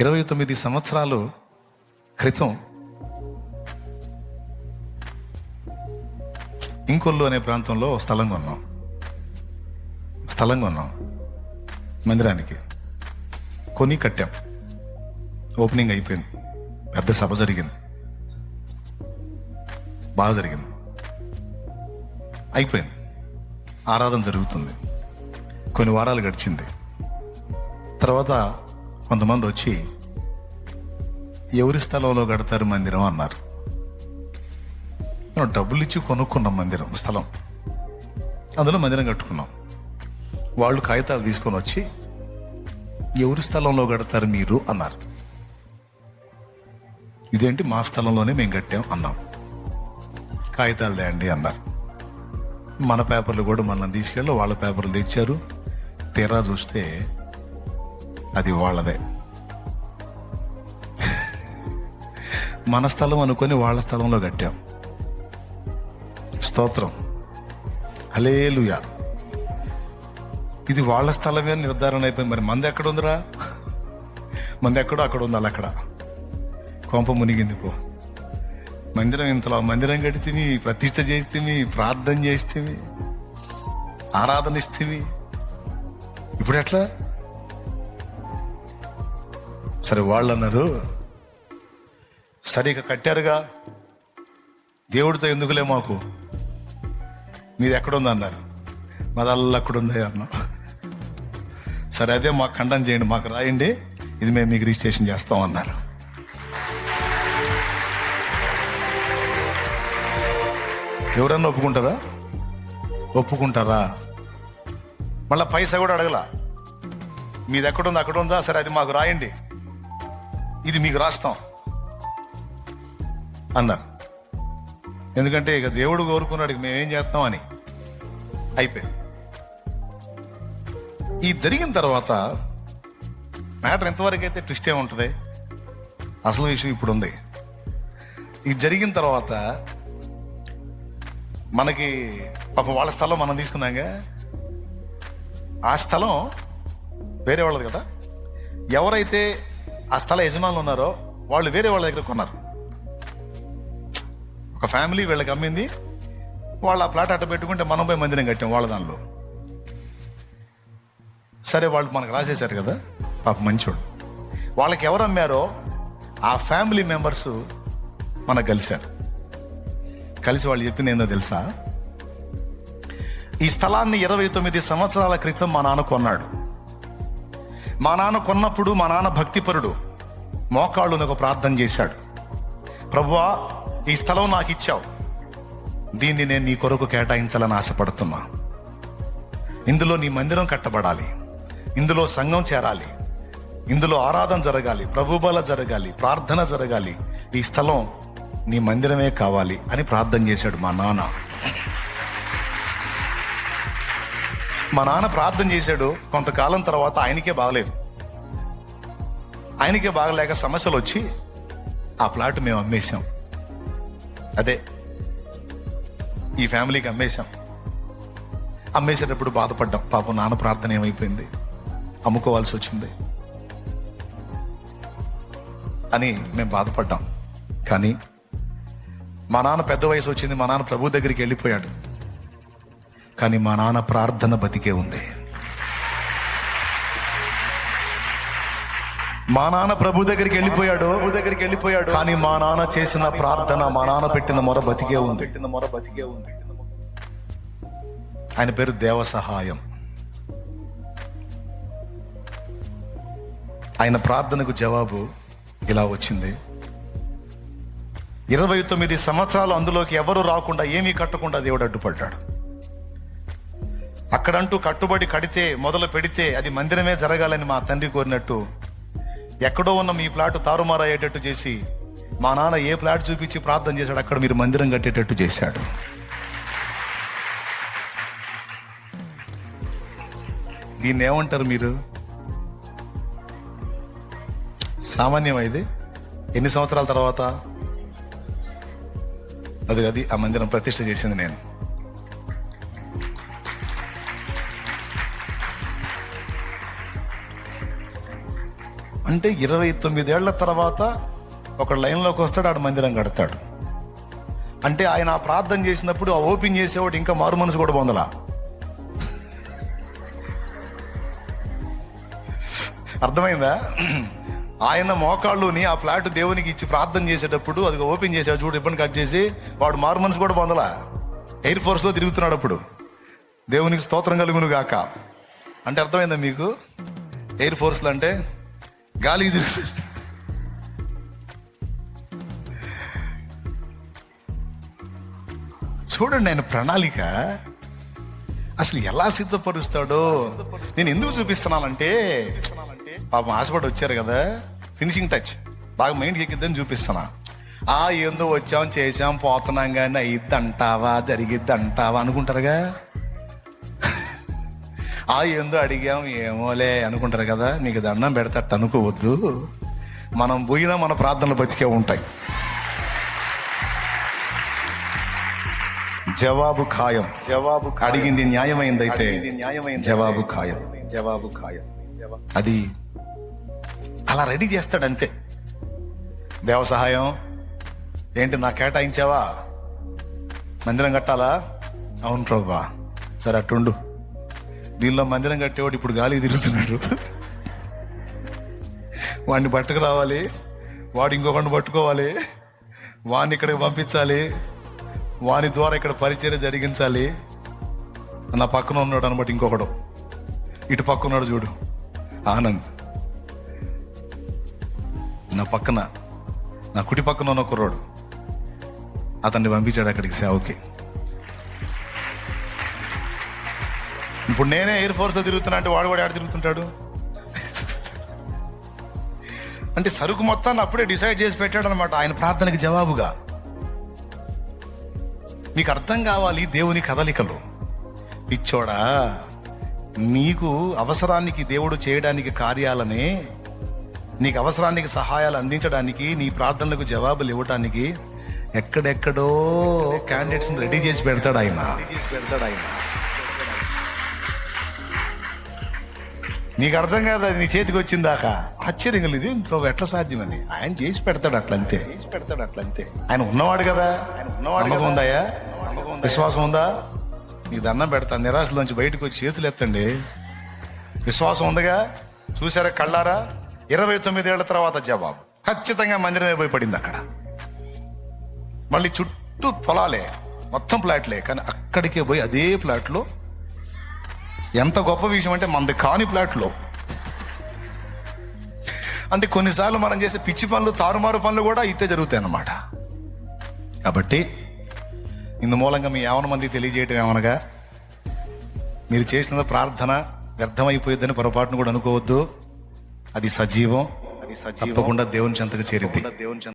ఇరవై తొమ్మిది సంవత్సరాలు క్రితం. ఇంకొల్లు అనే ప్రాంతంలో స్థలంగా స్థలం కొన్నాం. స్థలం కొన్నాం. మందిరానికి. కొని కట్టాం. ఓపెనింగ్ అయిపోయింది. పెద్ద సభ జరిగింది. బాగా జరిగింది. అయిపోయింది. ఆరాధన జరుగుతుంది. కొన్ని వారాలు గడిచింది. తర్వాత కొంతమంది వచ్చి ఎవరి స్థలంలో కడతారు మందిరం? అన్నారు. మనం డబ్బులు ఇచ్చి కొనుక్కున్నాం మందిరం స్థలం. అందులో మందిరం కట్టుకున్నాం. వాళ్ళు కాగితాలు తీసుకొని వచ్చి ఎవరి స్థలంలో కడతారు మీరు? అన్నారు. ఇదేంటి మా స్థలంలోనే మేము కట్టాం? అన్నాం. కాగితాలు తేయండి అన్నారు. మన పేపర్లు కూడా మనం తీసుకెళ్ళి వాళ్ళ పేపర్లు తెచ్చారు. తీరా చూస్తే అది వాళ్ళదే. మన స్థలం అనుకొని వాళ్ళ స్థలంలో కట్టాం. స్తోత్రం. హలేలుయా ఇది వాళ్ళ స్థలమే అని నిర్ధారణ అయిపోయింది. మరి మంది ఎక్కడ ఉందిరా మంది ఎక్కడో అక్కడ ఉండాలి అక్కడ. కొంప మునిగింది పో. మందిరం ఇంతలో మందిరం కడితేమి ప్రతిష్ట చేస్తేమి ప్రార్థన చేస్తేమి ఆరాధన ఇస్తేమి. ఇప్పుడు ఎట్లా? సరే వాళ్ళు అన్నారు సరే ఇక కట్టారుగా. దేవుడితో ఎందుకులే మాకు? మీది ఎక్కడుంది అన్నారు మాదల్లా అక్కడుంది అన్నాం. సరే అదే మాకు ఖండం చేయండి మాకు రాయండి. ఇది మేము మీకు రిజిస్ట్రేషన్ చేస్తాం అన్నారు. ఎవరన్నా ఒప్పుకుంటారా? ఒప్పుకుంటారా? మళ్ళా పైసా కూడా అడగల. మీది ఎక్కడుంది అక్కడ ఉందా సరే అది మాకు రాయండి. ఇది మీకు రాస్తాం. అన్నారు ఎందుకంటే ఇక దేవుడు కోరుకున్నాడు మేమేం చేస్తాం అని. అయిపోయింది. ఈ జరిగిన తర్వాత మ్యాటర్ ఎంతవరకు అయితే ట్విస్ట్ ఏముంటుంది అసలు విషయం ఇప్పుడు ఉంది. ఇది జరిగిన తర్వాత మనకి పాప వాళ్ళ స్థలం మనం తీసుకున్నాగా. ఆ స్థలం వేరే వాళ్ళది కదా. ఎవరైతే ఆ స్థల యజమానులు ఉన్నారో వాళ్ళు వేరే వాళ్ళ దగ్గర కొన్నారు. ఒక ఫ్యామిలీ వీళ్ళకి అమ్మింది. వాళ్ళు ఆ ప్లాట్ అట్ట పెట్టుకుంటే మనం పోయి మందిరం కట్టాం వాళ్ళ దానిలో. సరే వాళ్ళు మనకు రాసేశారు కదా. పాప మంచోడు. వాళ్ళకి ఎవరు అమ్మారో ఆ ఫ్యామిలీ మెంబర్స్ మనకు కలిశారు. కలిసి వాళ్ళు చెప్పింది ఏందో తెలుసా? ఈ స్థలాన్ని ఇరవై తొమ్మిది సంవత్సరాల క్రితం మా నాన్న కొన్నాడు. మా నాన్న కొన్నప్పుడు మా నాన్న భక్తిపరుడు. మోకాళ్ళున ఒక ప్రార్థన చేశాడు. ప్రభువా ఈ స్థలం నాకు ఇచ్చావు దీన్ని నేను నీ కొరకు కేటాయించాలని ఆశపడుతున్నా. ఇందులో నీ మందిరం కట్టబడాలి. ఇందులో సంఘం చేరాలి. ఇందులో ఆరాధన జరగాలి. ప్రభుబల జరగాలి. ప్రార్థన జరగాలి. ఈ స్థలం నీ మందిరమే కావాలి అని ప్రార్థన చేశాడు మా నాన్న. మా నాన్న ప్రార్థన చేశాడు కొంతకాలం తర్వాత ఆయనకే బాగలేదు. ఆయనకే బాగలేక సమస్యలు వచ్చి ఆ ప్లాట్ మేము అమ్మేశాం. అదే ఈ ఫ్యామిలీకి అమ్మేశాం. అమ్మేసేటప్పుడు బాధపడ్డాం. పాపం నాన్న ప్రార్థన ఏమైపోయింది? అమ్ముకోవాల్సి వచ్చింది అని మేము బాధపడ్డాం. కానీ మా నాన్న పెద్ద వయసు వచ్చింది మా నాన్న ప్రభు దగ్గరికి వెళ్ళిపోయాడు. కానీ మా నాన్న ప్రార్థన బతికే ఉంది. మా నాన్న ప్రభు దగ్గరికి వెళ్ళిపోయాడు. ప్రభు దగ్గరికి వెళ్ళిపోయాడు. కానీ మా నాన్న చేసిన ప్రార్థన మా నాన్న పెట్టిన మొర బతికే ఉంది. పెట్టిన మొర బతికే ఉంది. ఆయన పేరు దేవ సహాయం ఆయన ప్రార్థనకు జవాబు ఇలా వచ్చింది. ఇరవై తొమ్మిది సంవత్సరాలు అందులోకి ఎవరు రాకుండా ఏమీ కట్టకుండా దేవుడు అడ్డుపడ్డాడు. అక్కడంటూ కట్టుబడి కడితే మొదలు పెడితే అది మందిరమే జరగాలని మా తండ్రి కోరినట్టు ఎక్కడో ఉన్న మీ ప్లాట్ తారుమారయ్యేటట్టు చేసి మా నాన్న ఏ ప్లాట్ చూపించి ప్రార్థన చేశాడు అక్కడ మీరు మందిరం కట్టేటట్టు చేశాడు. దీన్ని ఏమంటారు మీరు? సామాన్యం ఇది. ఎన్ని సంవత్సరాల తర్వాత? అది అది ఆ మందిరం ప్రతిష్ట చేసింది నేను. అంటే ఇరవై తొమ్మిదేళ్ళ తర్వాత ఒక లైన్లోకి వస్తాడు ఆడు మందిరం కడతాడు. అంటే ఆయన ఆ ప్రార్థన చేసినప్పుడు ఆ ఓపెన్ చేసేవాడు ఇంకా మారు మనసు కూడా పొందలా? అర్థమైందా? ఆయన మోకాళ్ళుని ఆ ఫ్లాట్ దేవునికి ఇచ్చి ప్రార్థన చేసేటప్పుడు అది ఓపెన్ చేసాడు చూడు ఇబ్బంది కట్ చేసి వాడు మారు మనసు కూడా పొందలా? ఎయిర్ ఫోర్స్లో తిరుగుతున్నాడు అప్పుడు. దేవునికి స్తోత్రం కలుగును గాక. అంటే అర్థమైందా మీకు? ఎయిర్ ఫోర్స్లో అంటే గాలికి తిరుగు చూడండి ఆయన ప్రణాళిక. అసలు ఎలా సిద్ధపరుస్తాడో? నేను ఎందుకు చూపిస్తున్నానంటే పాపం ఆశపడి వచ్చారు కదా. ఫినిషింగ్ టచ్ బాగా మైండ్కి ఎక్కిద్దని చూపిస్తున్నా. ఆ ఏందో వచ్చాం చేసాం పోతున్నాం కానీ అయ్యిద్ది అంటావా జరిగిద్ది అంటావా అనుకుంటారుగా? ఆ ఏందో అడిగాం ఏమోలే అనుకుంటారు కదా మీకు దండం పెడతట్టు అనుకోవద్దు. మనం పోయినా మన ప్రార్థనలు బతికే ఉంటాయి. జవాబు ఖాయం. జవాబు అడిగింది న్యాయమైందైతే అడిగింది న్యాయమైందైతే జవాబు ఖాయం. జవాబు ఖాయం. అది అలా రెడీ చేస్తాడు అంతే దేవ సహాయం ఏంటి నా కేటాయించావా? మందిరం కట్టాలా? అవును ప్రభా. సరే అట్టుండు. దీనిలో మందిరం కట్టేవాడు ఇప్పుడు గాలి తిరుగుతున్నాడు వాడిని పట్టుకు రావాలి వాడు ఇంకొకరిని పట్టుకోవాలి వాడిని ఇక్కడికి పంపించాలి వాని ద్వారా ఇక్కడ పరిచయం జరిగించాలి. నా పక్కన ఉన్నాడు అనమాట ఇంకొకడు. ఇటు పక్క ఉన్నాడు చూడు ఆనంద్. నా పక్కన నా కుటి పక్కన ఉన్న కుర్రోడు. అతన్ని పంపించాడు అక్కడికి సేవకి. ఇప్పుడు నేనే ఎయిర్ ఫోర్స్ తిరుగుతున్నా అంటే వాడు వాడు ఆడ తిరుగుతుంటాడు? అంటే సరుకు మొత్తాన్ని అప్పుడే డిసైడ్ చేసి పెట్టాడు అనమాట ఆయన ప్రార్థనకి జవాబుగా. నీకు అర్థం కావాలి దేవుని కదలికలు. పిచ్చోడా నీకు అవసరానికి దేవుడు చేయడానికి కార్యాలనే నీకు అవసరానికి సహాయాలు అందించడానికి నీ ప్రార్థనలకు జవాబులు ఇవ్వటానికి ఎక్కడెక్కడో క్యాండిడేట్స్ రెడీ చేసి పెడతాడు ఆయన పెడతాడు ఆయన. నీకు అర్థం కాదు అది నీ చేతికి వచ్చిందాక. ఆశ్చర్యం కలిగింది. ఇంట్లో ఎట్లా సాధ్యమని. ఆయన చేసి పెడతాడు అట్లంతే. చేసి పెడతాడు అట్లంతే ఆయన ఉన్నవాడు కదా. ఆయన ఉన్నవాడు నమ్మకం ఉందాయా? విశ్వాసం ఉందా? నీకు దండం పెడతా. నిరాశలోంచి బయటకు వచ్చి చేతులు ఎత్తండి. విశ్వాసం ఉందిగా? చూసారా కళ్ళారా? ఇరవై తొమ్మిదేళ్ళ తర్వాత జవాబు. ఖచ్చితంగా మందిరమే భయపడింది అక్కడ. మళ్ళీ చుట్టూ పొలాలే. మొత్తం ప్లాట్లే. కానీ అక్కడికే పోయి అదే ప్లాట్లో ఎంత గొప్ప విషయం అంటే మనది కాని ప్లాట్లో. అంటే కొన్నిసార్లు మనం చేసే పిచ్చి పనులు తారుమారు పనులు కూడా ఇతే జరుగుతాయి అన్నమాట కాబట్టి ఇందు మూలంగా మీ యావన మంది తెలియజేయటం ఏమనగా మీరు చేసిన ప్రార్థన వ్యర్థమైపోయిద్దని పొరపాటును కూడా అనుకోవద్దు. అది సజీవం. అది సజీవం. తప్పకుండా దేవుని చెంతకు చేరిద్ది. దేవుని చెంత